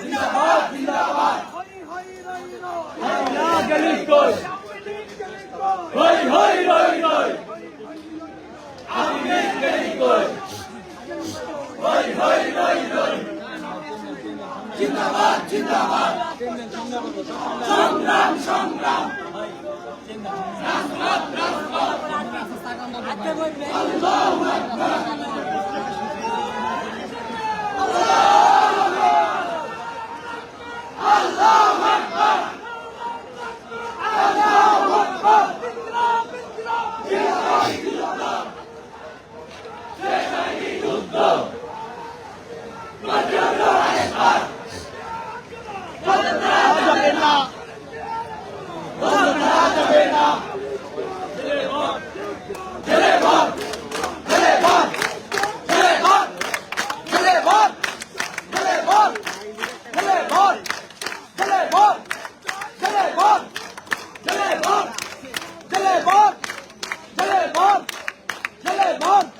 জিন্দাবাদ জিন্দাবাদ। হই হই যুদ্ধ Var.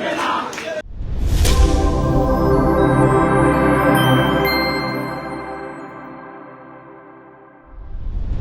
别 打